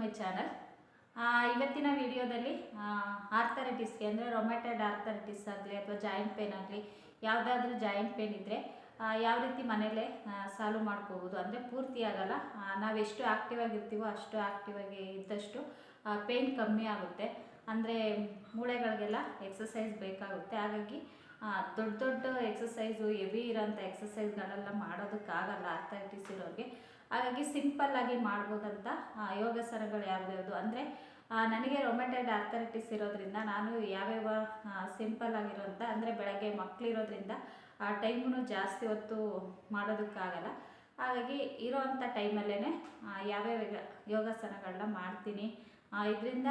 My channel. ಇವತ್ತಿನ ವಿಡಿಯೋದಲ್ಲಿ ಆರ್ಥರೈಟಿಸ್ಗೆ ಅಂದರೆ ರೊಮ್ಯಾಟೈಡ್ ಆರ್ಥರೈಟಿಸ್ ಆಗಲಿ ಅಥವಾ ಜಾಯಿಂಟ್ ಪೇನ್ ಆಗಲಿ, ಯಾವುದಾದ್ರೂ ಜಾಯಿಂಟ್ ಪೇನ್ ಇದ್ದರೆ ಯಾವ ರೀತಿ ಮನೆಯಲ್ಲೇ ಸಾಲ್ವ್ ಮಾಡ್ಕೋಬೋದು. ಅಂದರೆ ಪೂರ್ತಿ ಆಗಲ್ಲ. ನಾವು ಎಷ್ಟು ಆ್ಯಕ್ಟಿವ್ ಆಗಿರ್ತೀವೋ ಅಷ್ಟು ಆ್ಯಕ್ಟಿವ್ ಆಗಿ ಇದ್ದಷ್ಟು ಪೇನ್ ಕಮ್ಮಿ ಆಗುತ್ತೆ. ಅಂದರೆ ಮೂಳೆಗಳಿಗೆಲ್ಲ ಎಕ್ಸಸೈಸ್ ಬೇಕಾಗುತ್ತೆ. ಹಾಗಾಗಿ ದೊಡ್ಡ ದೊಡ್ಡ ಎಕ್ಸಸೈಸು ಹೆವಿ ಇರೋಂಥ ಎಕ್ಸಸೈಸ್ಗಳೆಲ್ಲ ಮಾಡೋದಕ್ಕಾಗಲ್ಲ ಆರ್ಥರೈಟಿಸ್ ಇರೋರಿಗೆ. ಹಾಗಾಗಿ ಸಿಂಪಲ್ ಆಗಿ ಮಾಡ್ಬೋದಂತ ಯೋಗಾಸನಗಳು ಯಾವ್ಯಾವುದು ಅಂದರೆ ನನಗೆ ರೊಮೆಟೈಡ್ ಆರ್ಥರೈಟಿಸ್ ಇರೋದ್ರಿಂದ ನಾನು ಯಾವ್ಯಾವ ಸಿಂಪಲ್ ಆಗಿರೋಂಥ ಅಂದರೆ ಬೆಳಗ್ಗೆ ಮಕ್ಕಳಿರೋದ್ರಿಂದ ಆ ಟೈಮೂ ಜಾಸ್ತಿ ಹೊತ್ತು ಮಾಡೋದಕ್ಕಾಗಲ್ಲ. ಹಾಗಾಗಿ ಇರೋವಂಥ ಟೈಮಲ್ಲೇ ಯಾವ್ಯಾವ ಯೋಗ- ಯೋಗಾಸನಗಳನ್ನ ಮಾಡ್ತೀನಿ. ಇದರಿಂದ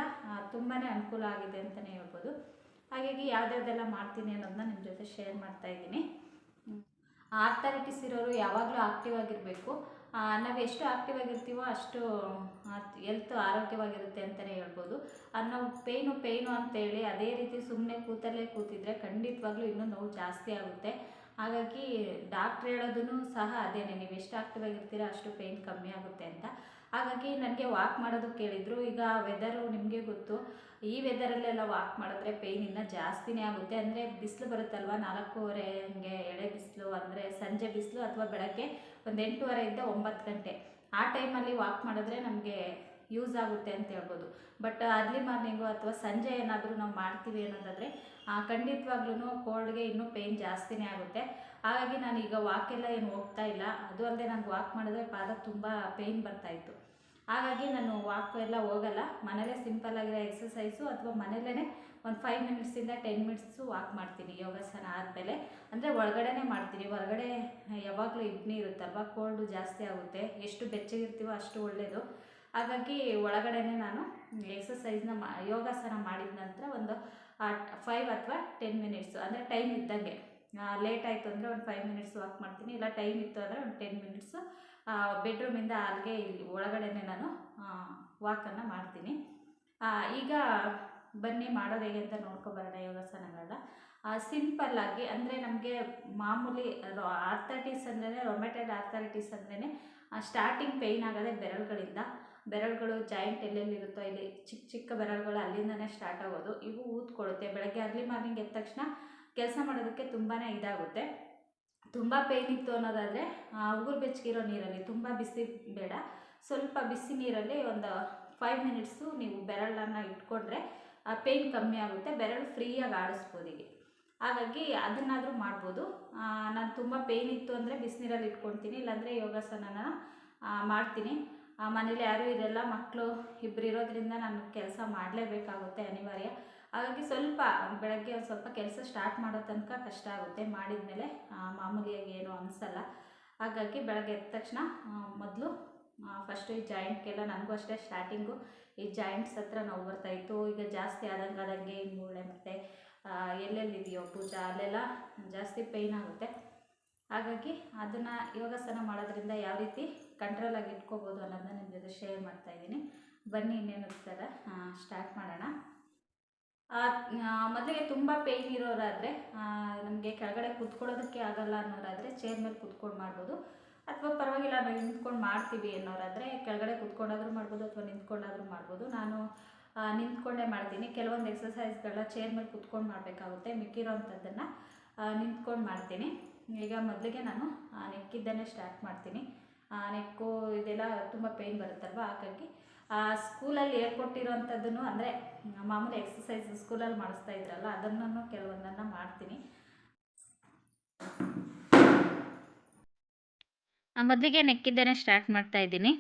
ತುಂಬಾ ಅನುಕೂಲ ಆಗಿದೆ ಅಂತಲೇ ಹೇಳ್ಬೋದು. ಹಾಗಾಗಿ ಯಾವ್ದ್ಯಾವ್ದೆಲ್ಲ ಮಾಡ್ತೀನಿ ಅನ್ನೋದನ್ನ ನಿಮ್ಮ ಜೊತೆ ಶೇರ್ ಮಾಡ್ತಾ ಇದ್ದೀನಿ. ಆರ್ಥರೈಟಿಸ್ ಇರೋರು ಯಾವಾಗಲೂ ಆಕ್ಟಿವ್ ಆಗಿರಬೇಕು. ನಾವು ಎಷ್ಟು ಆಕ್ಟಿವ್ ಆಗಿರ್ತೀವೋ ಅಷ್ಟು ಎಲ್ತ್ ಆರೋಗ್ಯವಾಗಿರುತ್ತೆ ಅಂತಲೇ ಹೇಳ್ಬೋದು. ಅದು ನಾವು ಪೇಯ್ನು ಪೇಯ್ನು ಅಂತೇಳಿ ಅದೇ ರೀತಿ ಸುಮ್ಮನೆ ಕೂತಲ್ಲೇ ಕೂತಿದ್ರೆ ಖಂಡಿತವಾಗ್ಲೂ ಇನ್ನೂ ನೋವು ಜಾಸ್ತಿ ಆಗುತ್ತೆ. ಹಾಗಾಗಿ ಡಾಕ್ಟ್ರ್ ಹೇಳೋದನ್ನು ಸಹ ಅದೇನೆ, ನೀವು ಎಷ್ಟು ಆಕ್ಟಿವ್ ಆಗಿರ್ತೀರೋ ಅಷ್ಟು ಪೇಯ್ನ್ ಕಮ್ಮಿ ಆಗುತ್ತೆ ಅಂತ. ಹಾಗಾಗಿ ನನಗೆ ವಾಕ್ ಮಾಡೋದು ಕೇಳಿದರು. ಈಗ ವೆದರು ನಿಮಗೆ ಗೊತ್ತು. ಈ ವೆದರಲ್ಲೆಲ್ಲ ವಾಕ್ ಮಾಡಿದ್ರೆ ಪೇಯ್ನ್ ಇನ್ನೂ ಜಾಸ್ತಿನೇ ಆಗುತ್ತೆ. ಅಂದರೆ ಬಿಸಿಲು ಬರುತ್ತಲ್ವ? ನಾಲ್ಕೂವರೆ ಹಂಗೆ ಎಳೆ ಬಿಸಿಲು ಅಂದರೆ ಸಂಜೆ ಬಿಸಿಲು ಅಥವಾ ಬೆಳಗ್ಗೆ ಒಂದು ಎಂಟೂವರೆಯಿಂದ ಒಂಬತ್ತು ಗಂಟೆ. ಆ ಟೈಮಲ್ಲಿ ವಾಕ್ ಮಾಡಿದ್ರೆ ನಮಗೆ ಯೂಸ್ ಆಗುತ್ತೆ ಅಂತ ಹೇಳ್ಬೋದು. ಬಟ್ ಅರ್ಲಿ ಮಾರ್ನಿಂಗು ಅಥವಾ ಸಂಜೆ ಏನಾದರೂ ನಾವು ಮಾಡ್ತೀವಿ ಅನ್ನೋದಾದರೆ ಖಂಡಿತವಾಗ್ಲೂ ಕೋಲ್ಡ್ಗೆ ಇನ್ನೂ ಪೇಯ್ನ್ ಜಾಸ್ತಿನೇ ಆಗುತ್ತೆ. ಹಾಗಾಗಿ ನಾನು ಈಗ ವಾಕೆಲ್ಲ ಏನು ಹೋಗ್ತಾ ಇಲ್ಲ. ಅದು ಅಲ್ಲದೆ ನನಗೆ ವಾಕ್ ಮಾಡಿದ್ರೆ ಪಾದ ತುಂಬ ಪೇಯ್ನ್ ಬರ್ತಾಯಿತ್ತು ಹಾಗಾಗಿ ನಾನು ವಾಕ್ ಎಲ್ಲ ಹೋಗಲ್ಲ. ಮನೇಲೇ ಸಿಂಪಲ್ ಆಗಿರೋ ಎಕ್ಸಸೈಸು ಅಥವಾ ಮನೇಲೇ ಒಂದು ಫೈವ್ ಮಿನಿಟ್ಸಿಂದ ಟೆನ್ ಮಿನಿಟ್ಸು ವಾಕ್ ಮಾಡ್ತೀನಿ, ಯೋಗಾಸನ ಆದಮೇಲೆ. ಅಂದರೆ ಒಳಗಡೆನೇ ಮಾಡ್ತೀನಿ. ಹೊರಗಡೆ ಯಾವಾಗಲೂ ಇಡ್ನಿ ಇರುತ್ತಲ್ವ? ಕೋಲ್ಡು ಜಾಸ್ತಿ ಆಗುತ್ತೆ. ಎಷ್ಟು ಬೆಚ್ಚಗಿರ್ತೀವೋ ಅಷ್ಟು ಒಳ್ಳೆಯದು ಹಾಗಾಗಿ ಒಳಗಡೆ ನಾನು ಎಕ್ಸಸೈಸ್ನ ಮಾ ಯೋಗಾಸನ ಮಾಡಿದ ನಂತರ ಒಂದು ಫೈವ್ ಅಥವಾ ಟೆನ್ ಮಿನಿಟ್ಸು ಅಂದರೆ ಟೈಮ್ ಇದ್ದಂಗೆ. ಲೇಟ್ ಆಯಿತು ಅಂದರೆ ಒಂದು ಫೈವ್ ಮಿನಿಟ್ಸ್ ವಾಕ್ ಮಾಡ್ತೀನಿ. ಇಲ್ಲ ಟೈಮ್ ಇತ್ತು ಅಂದರೆ ಒಂದು ಟೆನ್ ಮಿನಿಟ್ಸು ಬೆಡ್ರೂಮಿಂದ ಅಲ್ಲಿಗೆ ಇಲ್ಲಿ ಒಳಗಡೆನೆ ನಾನು ವಾಕನ್ನು ಮಾಡ್ತೀನಿ. ಈಗ ಬನ್ನಿ, ಮಾಡೋದು ಹೇಗೆ ಅಂತ ನೋಡ್ಕೊಬರೋಣ ಯೋಗಾಸನಗಳನ್ನ ಸಿಂಪಲ್ಲಾಗಿ ಅಂದರೆ ನಮಗೆ ಮಾಮೂಲಿ ಆರ್ಥರೈಟಿಸ್ ಅಂದ್ರೆ ರೊಮೆಟೈಡ್ ಆರ್ಥರೈಟಿಸ್ ಅಂದ್ರೇ ಸ್ಟಾರ್ಟಿಂಗ್ ಪೇಯ್ನ್ ಆಗೋದೆ ಬೆರಳುಗಳಿಂದ. ಬೆರಳುಗಳು ಜಾಯಿಂಟ್ ಎಲ್ಲೆಲ್ಲಿರುತ್ತೋ ಇಲ್ಲಿ ಚಿಕ್ಕ ಚಿಕ್ಕ ಬೆರಳುಗಳು ಅಲ್ಲಿಂದನೇ ಸ್ಟಾರ್ಟ್ ಆಗೋದು. ಇವು ಊದ್ಕೊಳ್ಳುತ್ತೆ. ಬೆಳಗ್ಗೆ ಅರ್ಲಿ ಮಾರ್ನಿಂಗ್ ಎದ್ದ ತಕ್ಷಣ ಕೆಲಸ ಮಾಡೋದಕ್ಕೆ ತುಂಬಾ ಇದಾಗುತ್ತೆ. ತುಂಬ ಪೇನ್ ಇತ್ತು ಅನ್ನೋದಾದರೆ ಉಗುರು ಬೆಚ್ಚಗಿರೋ ನೀರಲ್ಲಿ ತುಂಬ ಬಿಸಿ ಬೇಡ. ಸ್ವಲ್ಪ ಬಿಸಿ ನೀರಲ್ಲಿ ಒಂದು ಫೈವ್ ಮಿನಿಟ್ಸು ನೀವು ಬೆರಳನ್ನು ಇಟ್ಕೊಂಡ್ರೆ ಆ ಪೇಯ್ನ್ ಕಮ್ಮಿ ಆಗುತ್ತೆ. ಬೆರಳು ಫ್ರೀಯಾಗಿ ಆಡಿಸ್ಬೋದು ಈಗ ಹಾಗಾಗಿ ಅದನ್ನಾದರೂ ಮಾಡ್ಬೋದು. ನಾನು ತುಂಬ ಪೇಯ್ನ್ ಇತ್ತು ಅಂದರೆ ಬಿಸಿನೀರಲ್ಲಿ ಇಟ್ಕೊಳ್ತೀನಿ ಇಲ್ಲಾಂದರೆ ಯೋಗಾಸನನ ಮಾಡ್ತೀನಿ. ಮನೇಲಿ ಯಾರೂ ಇರಲ್ಲ ಮಕ್ಕಳು ಇಬ್ಬರು ಇರೋದ್ರಿಂದ ನಾನು ಕೆಲಸ ಮಾಡಲೇಬೇಕಾಗುತ್ತೆ ಅನಿವಾರ್ಯ. ಹಾಗಾಗಿ ಸ್ವಲ್ಪ ಬೆಳಗ್ಗೆ ಒಂದು ಸ್ವಲ್ಪ ಕೆಲಸ ಸ್ಟಾರ್ಟ್ ಮಾಡೋ ತನಕ ಕಷ್ಟ ಆಗುತ್ತೆ. ಮಾಡಿದ ಮೇಲೆ ಮಾಮೂಲಿಯಾಗಿ ಏನು ಅನಿಸಲ್ಲ. ಹಾಗಾಗಿ ಬೆಳಗ್ಗೆ ಎದ್ದ ತಕ್ಷಣ ಮೊದಲು ಫಸ್ಟು ಈ ಜಾಯಿಂಟ್ಗೆಲ್ಲ ನನಗೂ ಅಷ್ಟೇ ಸ್ಟಾರ್ಟಿಂಗು ಈ ಜಾಯಿಂಟ್ಸ್ ಹತ್ರ ನೋವು ಬರ್ತಾಯಿತ್ತು ಈಗ ಜಾಸ್ತಿ ಆದಂಗೆ ಆದಂಗೆ ಮೂಳೆ ಮತ್ತು ಎಲ್ಲೆಲ್ಲಿದೆಯೋ ಪೂಜಾ ಅಲ್ಲೆಲ್ಲ ಜಾಸ್ತಿ ಪೇಯ್ನ್ ಆಗುತ್ತೆ. ಹಾಗಾಗಿ ಅದನ್ನು ಯೋಗಾಸನ ಮಾಡೋದ್ರಿಂದ ಯಾವ ರೀತಿ ಕಂಟ್ರೋಲಾಗಿ ಇಟ್ಕೋಬೋದು ಅನ್ನೋದನ್ನ ನಿಮ್ಮ ಜೊತೆ ಶೇರ್ ಮಾಡ್ತಾ ಇದ್ದೀನಿ. ಬನ್ನಿ ಇನ್ನೇನು ಸ್ಟಾರ್ಟ್ ಮಾಡೋಣ. ಮೊದಲಿಗೆ ತುಂಬ ಪೇಯ್ನ್ ಇರೋರಾದರೆ ನಮಗೆ ಕೆಳಗಡೆ ಕೂತ್ಕೊಳ್ಳೋದಕ್ಕೆ ಆಗಲ್ಲ ಅನ್ನೋರಾದರೆ ಚೇರ್ ಮೇಲೆ ಕೂತ್ಕೊಂಡು ಮಾಡ್ಬೋದು. ಅಥವಾ ಪರವಾಗಿಲ್ಲ, ನಾವು ನಿಂತ್ಕೊಂಡು ಮಾಡ್ತೀವಿ ಅನ್ನೋರಾದರೆ ಕೆಳಗಡೆ ಕೂತ್ಕೊಂಡಾದರೂ ಮಾಡ್ಬೋದು ಅಥವಾ ನಿಂತ್ಕೊಂಡಾದರೂ ಮಾಡ್ಬೋದು. ನಾನು ನಿಂತ್ಕೊಂಡೇ ಮಾಡ್ತೀನಿ. ಕೆಲವೊಂದು ಎಕ್ಸಸೈಸ್ಗಳನ್ನ ಚೇರ್ ಮೇಲೆ ಕೂತ್ಕೊಂಡು ಮಾಡಬೇಕಾಗುತ್ತೆ ಮಿಕ್ಕಿರೋವಂಥದ್ದನ್ನು ನಿಂತ್ಕೊಂಡು ಮಾಡ್ತೀನಿ. ಈಗ ಮೊದಲಿಗೆ ನಾನು ನೆಕ್ಕಿದ್ದನ್ನೇ ಸ್ಟಾರ್ಟ್ ಮಾಡ್ತೀನಿ. ನೆಕ್ಕು, ಇದೆಲ್ಲ ತುಂಬ ಪೇಯ್ನ್ ಬರುತ್ತಲ್ವ? ಹಾಗಾಗಿ ಸ್ಕೂಲಲ್ಲಿ ಹೇಳ್ಕೊಟ್ಟಿರೋವಂಥದ್ದನ್ನು ಅಂದರೆ ಮಾಮೂಲಿ ಎಕ್ಸಸೈಸ್ ಸ್ಕೂಲಲ್ಲಿ ಮಾಡಿಸ್ತಾ ಇದ್ರಲ್ಲ ಅದನ್ನು ಕೆಲವೊಂದನ್ನು ಮಾಡ್ತೀನಿ. ಮೊದಲಿಗೆ ನೆಕ್ಕಿದ್ದೇನೆ ಸ್ಟಾರ್ಟ್ ಮಾಡ್ತಾ ಇದ್ದೀನಿ.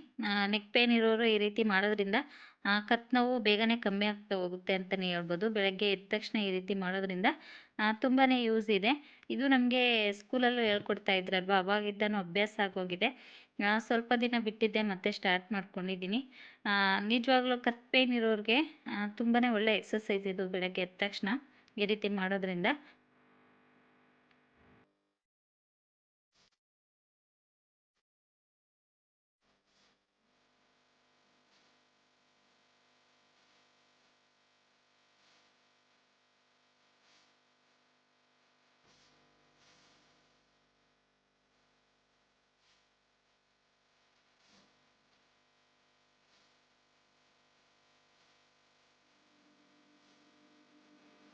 ನೆಕ್ ಪೇನ್ ಇರೋರು ಈ ರೀತಿ ಮಾಡೋದ್ರಿಂದ ಕತ್ ನೋವು ಬೇಗನೆ ಕಮ್ಮಿ ಆಗ್ತಾ ಹೋಗುತ್ತೆ ಅಂತಲೇ ಹೇಳ್ಬೋದು. ಬೆಳಗ್ಗೆ ಎದ್ದ ತಕ್ಷಣ ಈ ರೀತಿ ಮಾಡೋದ್ರಿಂದ ತುಂಬಾ ಯೂಸ್ ಇದೆ. ಇದು ನಮಗೆ ಸ್ಕೂಲಲ್ಲೂ ಹೇಳ್ಕೊಡ್ತಾ ಇದ್ರಲ್ವ? ಅವಾಗಿದ್ದಾನು ಅಭ್ಯಾಸ ಆಗೋಗಿದೆ. ಸ್ವಲ್ಪ ದಿನ ಬಿಟ್ಟಿದ್ದೆ, ಮತ್ತೆ ಸ್ಟಾರ್ಟ್ ಮಾಡ್ಕೊಂಡಿದ್ದೀನಿ. ನಿಜವಾಗ್ಲೂ ಕತ್ ಪೇನ್ ಇರೋರಿಗೆ ತುಂಬಾ ಒಳ್ಳೆ ಎಕ್ಸಸೈಸ್ ಇದು ಬೆಳಗ್ಗೆ ಎದ್ದ ತಕ್ಷಣ ಈ ರೀತಿ ಮಾಡೋದ್ರಿಂದ.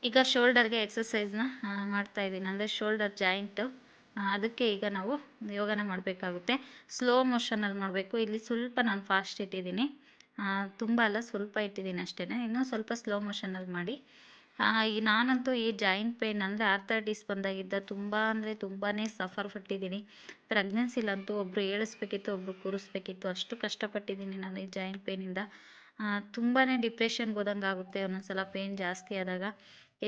ಈಗ ಶೋಲ್ಡರ್ಗೆ ಎಕ್ಸಸೈಸ್ನ ಮಾಡ್ತಾ ಇದ್ದೀನಿ. ಅಂದರೆ ಶೋಲ್ಡರ್ ಜಾಯಿಂಟು. ಅದಕ್ಕೆ ಈಗ ನಾವು ಯೋಗನ ಮಾಡಬೇಕಾಗುತ್ತೆ. ಸ್ಲೋ ಮೋಷನಲ್ಲಿ ಮಾಡಬೇಕು. ಇಲ್ಲಿ ಸ್ವಲ್ಪ ನಾನು ಫಾಸ್ಟ್ ಇಟ್ಟಿದ್ದೀನಿ. ತುಂಬ ಅಲ್ಲ, ಸ್ವಲ್ಪ ಇಟ್ಟಿದ್ದೀನಿ ಅಷ್ಟೇ ಇನ್ನೂ ಸ್ವಲ್ಪ ಸ್ಲೋ ಮೋಷನಲ್ಲಿ ಮಾಡಿ. ಈ ನಾನಂತೂ ಈ ಜಾಯಿಂಟ್ ಪೇಯ್ನ್ ಅಂದರೆ ಆರ್ಥರೈಟಿಸ್ ಬಂದಾಗಿದ್ದ ತುಂಬ ಅಂದರೆ ತುಂಬಾ ಸಫರ್ ಪಟ್ಟಿದ್ದೀನಿ. ಪ್ರೆಗ್ನೆನ್ಸಿಲಂತೂ ಒಬ್ಬರು ಏಳಿಸ್ಬೇಕಿತ್ತು ಒಬ್ಬರು ಕೂರಿಸ್ಬೇಕಿತ್ತು. ಅಷ್ಟು ಕಷ್ಟಪಟ್ಟಿದ್ದೀನಿ ನಾನು ಈ ಜಾಯಿಂಟ್ ಪೇಯ್ನಿಂದ ತುಂಬಾ ಡಿಪ್ರೆಷನ್ಗೆ ಹೋದಂಗೆ ಆಗುತ್ತೆ ಒಂದೊಂದ್ಸಲ ಪೇಯ್ನ್ ಜಾಸ್ತಿ ಆದಾಗ.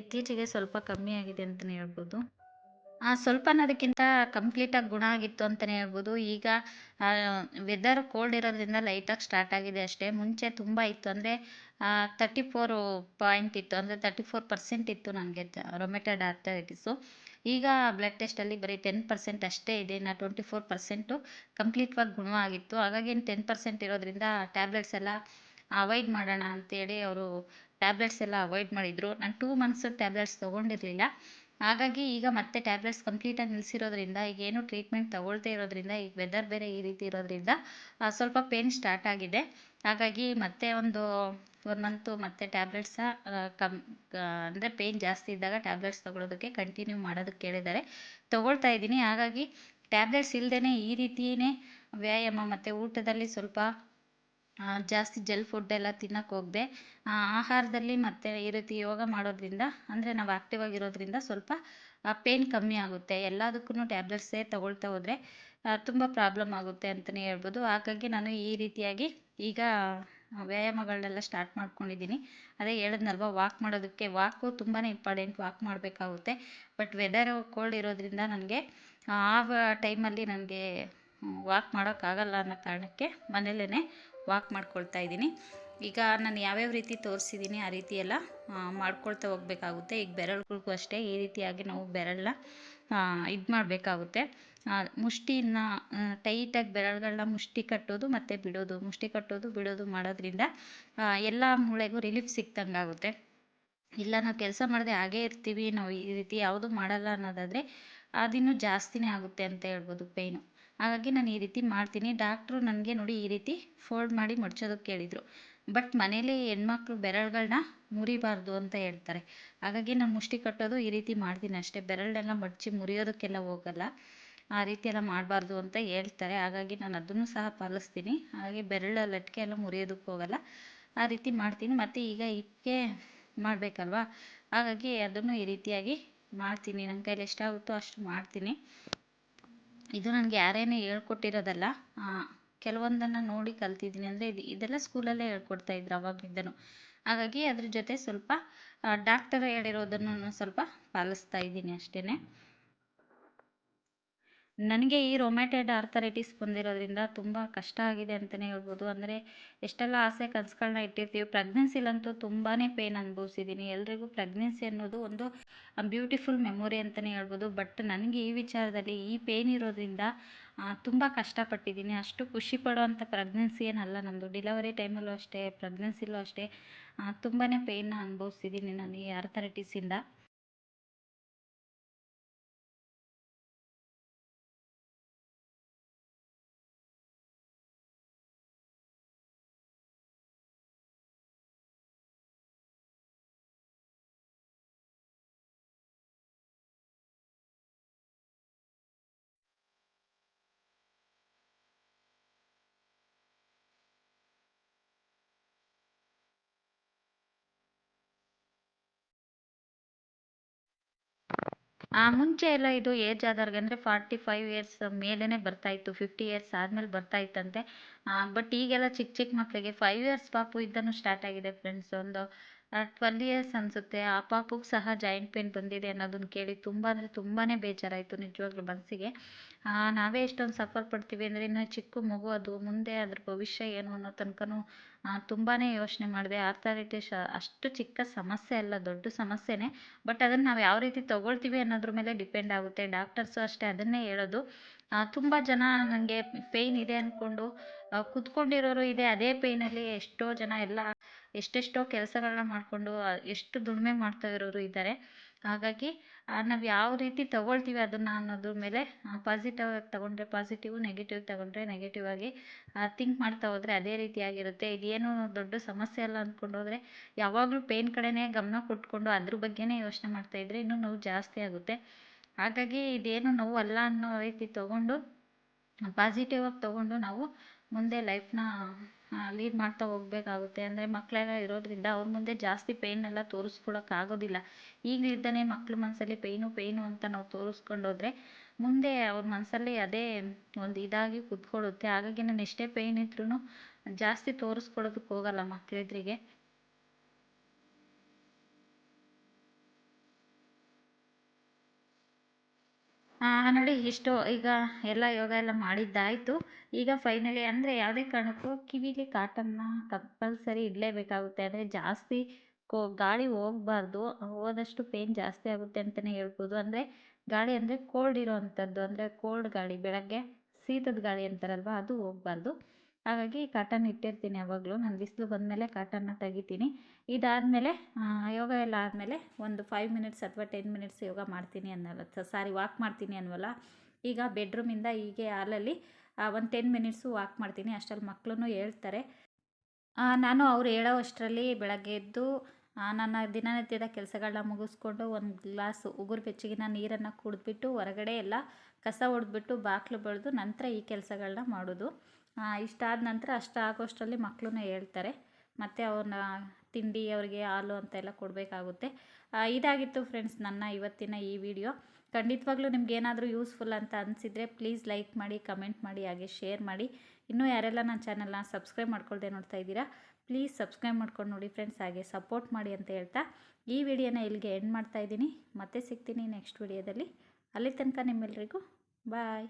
ಇತ್ತೀಚೆಗೆ ಸ್ವಲ್ಪ ಕಮ್ಮಿ ಆಗಿದೆ ಅಂತಲೇ ಹೇಳ್ಬೋದು. ಸ್ವಲ್ಪ ಅನ್ನೋದಕ್ಕಿಂತ ಕಂಪ್ಲೀಟಾಗಿ ಗುಣ ಆಗಿತ್ತು ಅಂತಲೇ ಹೇಳ್ಬೋದು. ಈಗ ವೆದರ್ ಕೋಲ್ಡ್ ಇರೋದ್ರಿಂದ ಲೈಟಾಗಿ ಸ್ಟಾರ್ಟ್ ಆಗಿದೆ ಅಷ್ಟೇ. ಮುಂಚೆ ತುಂಬ ಇತ್ತು ಅಂದರೆ ತರ್ಟಿ ಫೋರ್ ಪಾಯಿಂಟ್ ಇತ್ತು. ಅಂದರೆ ತರ್ಟಿ ಫೋರ್ ಪರ್ಸೆಂಟ್ ಇತ್ತು ನನಗೆ ರೊಮೆಟೆಡ್ ಆರ್ಥರೈಟಿಸು ಈಗ ಬ್ಲಡ್ ಟೆಸ್ಟಲ್ಲಿ ಬರೀ ಟೆನ್ ಪರ್ಸೆಂಟ್ ಅಷ್ಟೇ ಇದೆ. ನಾ ಟ್ವೆಂಟಿ ಫೋರ್ ಪರ್ಸೆಂಟು ಕಂಪ್ಲೀಟ್ವಾಗಿ ಗುಣವಾಗಿತ್ತು ಹಾಗಾಗಿ ಟೆನ್ ಪರ್ಸೆಂಟ್ ಇರೋದ್ರಿಂದ ಟ್ಯಾಬ್ಲೆಟ್ಸ್ ಎಲ್ಲ ಅವಾಯ್ಡ್ ಮಾಡೋಣ ಅಂತೇಳಿ ಅವರು ಟ್ಯಾಬ್ಲೆಟ್ಸ್ ಎಲ್ಲ ಅವಾಯ್ಡ್ ಮಾಡಿದರು. ನಾನು ಟೂ ಮಂತ್ಸ್ ಟ್ಯಾಬ್ಲೆಟ್ಸ್ ತೊಗೊಂಡಿರಲಿಲ್ಲ. ಹಾಗಾಗಿ ಈಗ ಮತ್ತೆ ಟ್ಯಾಬ್ಲೆಟ್ಸ್ ಕಂಪ್ಲೀಟಾಗಿ ನಿಲ್ಲಿಸಿರೋದ್ರಿಂದ ಈಗ ಏನು ಟ್ರೀಟ್ಮೆಂಟ್ ತಗೊಳ್ತಾ ಇರೋದ್ರಿಂದ, ಈಗ ವೆದರ್ ಬೇರೆ ಈ ರೀತಿ ಇರೋದ್ರಿಂದ ಸ್ವಲ್ಪ ಪೇನ್ ಸ್ಟಾರ್ಟ್ ಆಗಿದೆ. ಹಾಗಾಗಿ ಮತ್ತೆ ಒಂದು ಒನ್ ಮಂತು ಮತ್ತೆ ಟ್ಯಾಬ್ಲೆಟ್ಸ ಕಮ್ ಅಂದರೆ ಪೇಯ್ನ್ ಜಾಸ್ತಿ ಇದ್ದಾಗ ಟ್ಯಾಬ್ಲೆಟ್ಸ್ ತೊಗೊಳೋದಕ್ಕೆ ಕಂಟಿನ್ಯೂ ಮಾಡೋದಕ್ಕೆ ಕೇಳಿದ್ದಾರೆ. ತೊಗೊಳ್ತಾ ಇದ್ದೀನಿ. ಹಾಗಾಗಿ ಟ್ಯಾಬ್ಲೆಟ್ಸ್ ಇಲ್ಲದೇ ಈ ರೀತಿಯೇ ವ್ಯಾಯಾಮ ಮತ್ತು ಊಟದಲ್ಲಿ ಸ್ವಲ್ಪ ಜಾಸ್ತಿ ಜಲ್ ಫುಡ್ ಎಲ್ಲ ತಿನ್ನಕ್ಕೆ ಹೋಗದೆ ಆಹಾರದಲ್ಲಿ ಮತ್ತು ಈ ರೀತಿ ಯೋಗ ಮಾಡೋದ್ರಿಂದ, ಅಂದರೆ ನಾವು ಆ್ಯಕ್ಟಿವ್ ಆಗಿರೋದ್ರಿಂದ ಸ್ವಲ್ಪ ಪೇಯ್ನ್ ಕಮ್ಮಿ ಆಗುತ್ತೆ. ಎಲ್ಲದಕ್ಕೂ ಟ್ಯಾಬ್ಲೆಟ್ಸೇ ತಗೊಳ್ತಾ ಹೋದರೆ ತುಂಬ ಪ್ರಾಬ್ಲಮ್ ಆಗುತ್ತೆ ಅಂತಲೇ ಹೇಳ್ಬೋದು. ಹಾಗಾಗಿ ನಾನು ಈ ರೀತಿಯಾಗಿ ಈಗ ವ್ಯಾಯಾಮಗಳನ್ನೆಲ್ಲ ಸ್ಟಾರ್ಟ್ ಮಾಡ್ಕೊಂಡಿದ್ದೀನಿ. ಅದೇ ಹೇಳಿದ್ನಲ್ವ ವಾಕ್ ಮಾಡೋದಕ್ಕೆ ವಾಕು ತುಂಬಾ ಇಂಪಾರ್ಟೆಂಟ್ ವಾಕ್ ಮಾಡಬೇಕಾಗುತ್ತೆ. ಬಟ್ ವೆದರ್ ಕೋಲ್ಡ್ ಇರೋದ್ರಿಂದ ನನಗೆ, ಆ ಟೈಮಲ್ಲಿ ನನಗೆ ವಾಕ್ ಮಾಡೋಕ್ಕಾಗಲ್ಲ ಅನ್ನೋ ಕಾರಣಕ್ಕೆ ಮನೆಯಲ್ಲೇ ವಾಕ್ ಮಾಡ್ಕೊಳ್ತಾ ಇದ್ದೀನಿ. ಈಗ ನಾನು ಯಾವ್ಯಾವ ರೀತಿ ತೋರಿಸಿದ್ದೀನಿ ಆ ರೀತಿ ಎಲ್ಲ ಮಾಡ್ಕೊಳ್ತಾ ಹೋಗ್ಬೇಕಾಗುತ್ತೆ. ಈಗ ಬೆರಳುಗಳಿಗೂ ಅಷ್ಟೇ ಈ ರೀತಿಯಾಗಿ ನಾವು ಬೆರಳನ್ನ ಇದು ಮಾಡಬೇಕಾಗುತ್ತೆ. ಮುಷ್ಟಿನ ಟೈಟಾಗಿ ಬೆರಳುಗಳನ್ನ ಮುಷ್ಟಿ ಕಟ್ಟೋದು ಮತ್ತು ಬಿಡೋದು. ಮುಷ್ಟಿ ಕಟ್ಟೋದು, ಬಿಡೋದು ಮಾಡೋದ್ರಿಂದ ಎಲ್ಲ ಮೂಳೆಗೂ ರಿಲೀಫ್ ಸಿಕ್ದಂಗೆ ಆಗುತ್ತೆ. ಇಲ್ಲ, ನಾವು ಕೆಲಸ ಮಾಡದೆ ಹಾಗೇ ಇರ್ತೀವಿ. ನಾವು ಈ ರೀತಿ ಯಾವುದೂ ಮಾಡಲ್ಲ ಅನ್ನೋದಾದರೆ ಅದಿನ್ನೂ ಜಾಸ್ತಿನೇ ಆಗುತ್ತೆ ಅಂತ ಹೇಳ್ಬೋದು ಪೇಯ್ನು ಹಾಗಾಗಿ ನಾನು ಈ ರೀತಿ ಮಾಡ್ತೀನಿ. ಡಾಕ್ಟ್ರು ನನಗೆ ನೋಡಿ ಈ ರೀತಿ ಫೋಲ್ಡ್ ಮಾಡಿ ಮಡ್ಚೋದಕ್ಕೆ ಹೇಳಿದರು ಬಟ್ ಮನೇಲಿ ಹೆಣ್ಮಕ್ಳು ಬೆರಳುಗಳನ್ನ ಮುರಿಬಾರ್ದು ಅಂತ ಹೇಳ್ತಾರೆ. ಹಾಗಾಗಿ ನಾನು ಮುಷ್ಟಿ ಕಟ್ಟೋದು ಈ ರೀತಿ ಮಾಡ್ತೀನಿ ಅಷ್ಟೇ. ಬೆರಳನ್ನೆಲ್ಲ ಮಡಚಿ ಮುರಿಯೋದಕ್ಕೆಲ್ಲ ಹೋಗಲ್ಲ. ಆ ರೀತಿ ಎಲ್ಲ ಮಾಡಬಾರ್ದು ಅಂತ ಹೇಳ್ತಾರೆ. ಹಾಗಾಗಿ ನಾನು ಅದನ್ನು ಸಹ ಪಾಲಿಸ್ತೀನಿ. ಹಾಗೆ ಬೆರಳ ಲಟ್ಕೆ ಎಲ್ಲ ಮುರಿಯೋದಕ್ಕೆ ಹೋಗಲ್ಲ. ಆ ರೀತಿ ಮಾಡ್ತೀನಿ. ಮತ್ತು ಈಗ ಇಟ್ಟಿಗೆ ಮಾಡಬೇಕಲ್ವಾ? ಹಾಗಾಗಿ ಅದನ್ನು ಈ ರೀತಿಯಾಗಿ ಮಾಡ್ತೀನಿ. ನನ್ನ ಕೈಲಿ ಎಷ್ಟಾಗುತ್ತೋ ಅಷ್ಟು ಮಾಡ್ತೀನಿ. ಇದು ನನಗೆ ಯಾರೇನೇ ಹೇಳ್ಕೊಟ್ಟಿರೋದಲ್ಲ ಕೆಲವೊಂದನ್ನು ನೋಡಿ ಕಲ್ತಿದ್ದೀನಿ. ಅಂದರೆ ಇದು, ಇದೆಲ್ಲ ಸ್ಕೂಲಲ್ಲೇ ಹೇಳ್ಕೊಡ್ತಾ ಇದ್ರು ಅವಾಗಿಂದನು ಹಾಗಾಗಿ ಅದ್ರ ಜೊತೆ ಸ್ವಲ್ಪ ಡಾಕ್ಟರ್ ಹೇಳಿರೋದನ್ನು ಸ್ವಲ್ಪ ಪಾಲಿಸ್ತಾ ಇದ್ದೀನಿ ಅಷ್ಟೇ ನನಗೆ ಈ ರೊಮ್ಯಾಟೆಡ್ ಆರ್ಥರೈಟಿಸ್ ಬಂದಿರೋದ್ರಿಂದ ತುಂಬ ಕಷ್ಟ ಆಗಿದೆ ಅಂತಲೇ ಹೇಳ್ಬೋದು. ಅಂದರೆ ಎಷ್ಟೆಲ್ಲ ಆಸೆ ಕನಸುಗಳನ್ನ ಇಟ್ಟಿರ್ತೀವಿ. ಪ್ರೆಗ್ನೆನ್ಸಿಲಂತೂ ತುಂಬಾ ಪೇಯ್ನ್ ಅನುಭವಿಸಿದ್ದೀನಿ. ಎಲ್ರಿಗೂ ಪ್ರೆಗ್ನೆನ್ಸಿ ಅನ್ನೋದು ಒಂದು ಬ್ಯೂಟಿಫುಲ್ ಮೆಮೊರಿ ಅಂತಲೇ ಹೇಳ್ಬೋದು. ಬಟ್ ನನಗೆ ಈ ವಿಚಾರದಲ್ಲಿ ಈ ಪೇಯ್ನ್ ಇರೋದ್ರಿಂದ ತುಂಬ ಕಷ್ಟಪಟ್ಟಿದ್ದೀನಿ. ಅಷ್ಟು ಖುಷಿ ಪಡೋವಂಥ ಪ್ರೆಗ್ನೆನ್ಸಿ ಏನಲ್ಲ ನಮ್ಮದು ಡಿಲವರಿ ಟೈಮಲ್ಲೂ ಅಷ್ಟೇ ಪ್ರೆಗ್ನೆನ್ಸಿಲೂ ಅಷ್ಟೇ ತುಂಬಾ ಪೇಯ್ನ ಅನುಭವಿಸಿದ್ದೀನಿ ನಾನು ಈ ಆರ್ಥರೈಟಿಸಿಂದ ಮುಂಚೆ ಎಲ್ಲ ಇದು ಏಜ್ ಆದವ್ರಿಗೆ ಅಂದರೆ ಫಾರ್ಟಿ ಫೈವ್ ಇಯರ್ಸ್ ಮೇಲೇ ಬರ್ತಾಯಿತ್ತು ಫಿಫ್ಟಿ ಇಯರ್ಸ್ ಆದಮೇಲೆ ಬರ್ತಾಯಿತ್ತಂತೆ. ಬಟ್ ಈಗೆಲ್ಲ ಚಿಕ್ಕ ಚಿಕ್ಕ ಮಕ್ಕಳಿಗೆ ಫೈವ್ ಇಯರ್ಸ್ ಪಾಪು ಇದ್ದನು ಸ್ಟಾರ್ಟ್ ಆಗಿದೆ ಫ್ರೆಂಡ್ಸ್ ಒಂದು. ಟ್ವೆಲ್ ಇಯರ್ಸ್ ಅನಿಸುತ್ತೆ ಆ ಪಾಪುಗೆ ಸಹ ಜಾಯಿಂಟ್ ಪೇನ್ ಬಂದಿದೆ ಅನ್ನೋದನ್ನ ಕೇಳಿ ತುಂಬ ಅಂದರೆ ತುಂಬಾ ಬೇಜಾರಾಯಿತು ನಿಜವಾಗ್ಲೂ ಮನಸ್ಸಿಗೆ ನಾವೇ ಇಷ್ಟೊಂದು ಸಫರ್ ಪಡ್ತೀವಿ ಅಂದರೆ ಇನ್ನು ಚಿಕ್ಕ ಮಗು ಅದು, ಮುಂದೆ ಅದ್ರ ಭವಿಷ್ಯ ಏನು ಅನ್ನೋ ತನಕನೂ ತುಂಬಾ ಯೋಚನೆ ಮಾಡಿದೆ. ಆರ್ಥರೈಟಿಸ್ ಅಷ್ಟು ಚಿಕ್ಕ ಸಮಸ್ಯೆ ಅಲ್ಲ, ದೊಡ್ಡ ಸಮಸ್ಯೆನೇ. ಬಟ್ ಅದನ್ನು ನಾವು ಯಾವ ರೀತಿ ತಗೊಳ್ತೀವಿ ಅನ್ನೋದ್ರ ಮೇಲೆ ಡಿಪೆಂಡ್ ಆಗುತ್ತೆ. ಡಾಕ್ಟರ್ಸು ಅಷ್ಟೇ ಅದನ್ನೇ ಹೇಳೋದು. ತುಂಬ ಜನ ನನಗೆ ಪೇಯ್ನ್ ಇದೆ ಅಂದ್ಕೊಂಡು ಕುತ್ಕೊಂಡಿರೋರು ಇದೆ, ಅದೇ ಪೇಯ್ನಲ್ಲಿ ಎಷ್ಟೋ ಜನ ಎಲ್ಲ ಎಷ್ಟೆಷ್ಟೋ ಕೆಲಸಗಳನ್ನ ಮಾಡಿಕೊಂಡು ಎಷ್ಟು ದುಡಿಮೆ ಮಾಡ್ತಾ ಇರೋರು ಇದ್ದಾರೆ. ಹಾಗಾಗಿ ನಾವು ಯಾವ ರೀತಿ ತಗೊಳ್ತೀವಿ ಅದನ್ನು ಅನ್ನೋದ್ರ ಮೇಲೆ ಪಾಸಿಟಿವ್ ಆಗಿ ತಗೊಂಡ್ರೆ ಪಾಸಿಟಿವ್ ನೆಗೆಟಿವ್ ತಗೊಂಡ್ರೆ ನೆಗೆಟಿವ್ ಆಗಿ ಥಿಂಕ್ ಮಾಡ್ತಾ ಹೋದರೆ ಅದೇ ರೀತಿಯಾಗಿರುತ್ತೆ ಇದೇನು ದೊಡ್ಡ ಸಮಸ್ಯೆ ಅಲ್ಲ ಅಂದ್ಕೊಂಡು ಹೋದರೆ, ಯಾವಾಗಲೂ ಪೇಯ್ನ್ ಕಡೆನೇ ಗಮನ ಕೊಟ್ಕೊಂಡು ಅದ್ರ ಬಗ್ಗೆನೇ ಯೋಚನೆ ಮಾಡ್ತಾ ಮಾಡ್ತಾಯಿದ್ರೆ ಇನ್ನೂ ನೋವು ಜಾಸ್ತಿ ಆಗುತ್ತೆ. ಹಾಗಾಗಿ ಇದೇನು ನೋವು ಅಲ್ಲ ಅನ್ನೋ ರೀತಿ ತಗೊಂಡು ಪಾಸಿಟಿವ್ ಆಗಿ ತಗೊಂಡು ನಾವು ಮುಂದೆ ಲೈಫ್ನ ಲೀಡ್ ಮಾಡ್ತಾ ಹೋಗಬೇಕಾಗುತ್ತೆ. ಅಂದರೆ ಮಕ್ಕಳೆಲ್ಲ ಇರೋದ್ರಿಂದ ಅವ್ರ ಮುಂದೆ ಜಾಸ್ತಿ ಪೇಯ್ನೆಲ್ಲ ತೋರಿಸ್ಕೊಳಕ್ಕಾಗೋದಿಲ್ಲ ಈಗಲಿಂದನೇ ಮಕ್ಳ ಮನಸ್ಸಲ್ಲಿ ಪೇಯ್ನು ಪೇಯ್ನು ಅಂತ ನಾವು ತೋರಿಸ್ಕೊಂಡೋದ್ರೆ ಮುಂದೆ ಅವ್ರ ಮನಸ್ಸಲ್ಲಿ ಅದೇ ಒಂದು ಇದಾಗಿ ಕೂತ್ಕೊಳ್ಳುತ್ತೆ. ಹಾಗಾಗಿ ನಾನು ಎಷ್ಟೇ ಪೇಯ್ನ್ ಇದ್ರೂ ಜಾಸ್ತಿ ತೋರಿಸ್ಕೊಳ್ಳೋದಕ್ಕೆ ಹೋಗಲ್ಲ ಮಕ್ಕಳೆದುರಿಗೆ ನೋಡಿ, ಇಷ್ಟು ಈಗ ಎಲ್ಲ ಯೋಗ ಎಲ್ಲ ಮಾಡಿದ್ದಾಯಿತು. ಈಗ ಫೈನಲಿ ಅಂದರೆ ಯಾವುದೇ ಕಾರಣಕ್ಕೂ ಕಿವಿಲಿ ಕಾಟನ್ನ ಕಂಪಲ್ಸರಿ ಇಡಲೇಬೇಕಾಗುತ್ತೆ. ಅಂದರೆ ಜಾಸ್ತಿ ಕೋ, ಗಾಳಿ ಹೋಗ್ಬಾರ್ದು. ಹೋದಷ್ಟು ಪೇನ್ ಜಾಸ್ತಿ ಆಗುತ್ತೆ ಅಂತಲೇ ಹೇಳ್ಬೋದು. ಅಂದರೆ ಗಾಳಿ ಅಂದರೆ ಕೋಲ್ಡ್ ಇರೋ ಅಂಥದ್ದು ಅಂದರೆ ಕೋಲ್ಡ್ ಗಾಳಿ, ಬೆಳಗ್ಗೆ ಶೀತದ ಗಾಳಿ ಅಂತಾರಲ್ವ, ಅದು ಹೋಗ್ಬಾರ್ದು. ಹಾಗಾಗಿ ಕಾಟನ್ ಇಟ್ಟಿರ್ತೀನಿ ಯಾವಾಗಲೂ. ನಾನು ಬಿಸಿಲು ಬಂದಮೇಲೆ ಕಾಟನ್ನ ತೆಗಿತೀನಿ. ಇದಾದಮೇಲೆ ಯೋಗ ಎಲ್ಲ ಆದಮೇಲೆ ಒಂದು ಫೈವ್ ಮಿನಿಟ್ಸ್ ಅಥವಾ ಟೆನ್ ಮಿನಿಟ್ಸ್ ಯೋಗ ಮಾಡ್ತೀನಿ ಅನ್ನಲ್ಲ ಸಾರಿ ವಾಕ್ ಮಾಡ್ತೀನಿ ಅನ್ನೋಲ್ಲ ಈಗ ಬೆಡ್ರೂಮಿಂದ ಹೀಗೆ ಹಾಲಲ್ಲಿ ಒಂದು ಟೆನ್ ಮಿನಿಟ್ಸು ವಾಕ್ ಮಾಡ್ತೀನಿ. ಅಷ್ಟರಲ್ಲಿ ಮಕ್ಕಳು ಹೇಳ್ತಾರೆ. ನಾನು ಅವ್ರು ಹೇಳೋ ಅಷ್ಟರಲ್ಲಿ ಬೆಳಗ್ಗೆ ಎದ್ದು ನನ್ನ ದಿನನಿತ್ಯದ ಕೆಲಸಗಳನ್ನ ಮುಗಿಸ್ಕೊಂಡು ಒಂದು ಗ್ಲಾಸ್ ಉಗುರು ಬೆಚ್ಚಗಿನ ನೀರನ್ನು ಕುಡಿದ್ಬಿಟ್ಟು ಹೊರಗಡೆ ಎಲ್ಲ ಕಸ ಹೊಡೆದ್ಬಿಟ್ಟು ಬಾಗಿಲು ಬೆಳೆದು ನಂತರ ಈ ಕೆಲಸಗಳನ್ನ ಮಾಡೋದು. ಇಷ್ಟಾದ ನಂತರ ಅಷ್ಟು ಆಗೋಷ್ಟರಲ್ಲಿ ಮಕ್ಕಳೂ ಹೇಳ್ತಾರೆ. ಮತ್ತು ಅವ್ರನ್ನ ತಿಂಡಿ, ಅವರಿಗೆ ಹಾಲು ಅಂತೆಲ್ಲ ಕೊಡಬೇಕಾಗುತ್ತೆ. ಇದಾಗಿತ್ತು ಫ್ರೆಂಡ್ಸ್ ನನ್ನ ಇವತ್ತಿನ ಈ ವಿಡಿಯೋ ಖಂಡಿತವಾಗ್ಲೂ ನಿಮ್ಗೆ ಏನಾದರೂ ಯೂಸ್ಫುಲ್ ಅಂತ ಅನಿಸಿದರೆ ಪ್ಲೀಸ್ ಲೈಕ್ ಮಾಡಿ ಕಮೆಂಟ್ ಮಾಡಿ, ಹಾಗೆ ಶೇರ್ ಮಾಡಿ. ಇನ್ನೂ ಯಾರೆಲ್ಲ ನನ್ನ ಚಾನಲ್ನ ಸಬ್ಸ್ಕ್ರೈಬ್ ಮಾಡ್ಕೊಳ್ದೆ ನೋಡ್ತಾ ಇದ್ದೀರಾ ಪ್ಲೀಸ್ ಸಬ್ಸ್ಕ್ರೈಬ್ ಮಾಡ್ಕೊಂಡು ನೋಡಿ ಫ್ರೆಂಡ್ಸ್ ಹಾಗೆ ಸಪೋರ್ಟ್ ಮಾಡಿ ಅಂತ ಹೇಳ್ತಾ. ಈ ವಿಡಿಯೋನ ಇಲ್ಲಿಗೆ ಎಂಡ್ ಮಾಡ್ತಾ ಇದ್ದೀನಿ. ಮತ್ತೆ ಸಿಗ್ತೀನಿ ನೆಕ್ಸ್ಟ್ ವಿಡಿಯೋದಲ್ಲಿ ಅಲ್ಲಿ ತನಕ ನಿಮ್ಮೆಲ್ಲರಿಗೂ ಬಾಯ್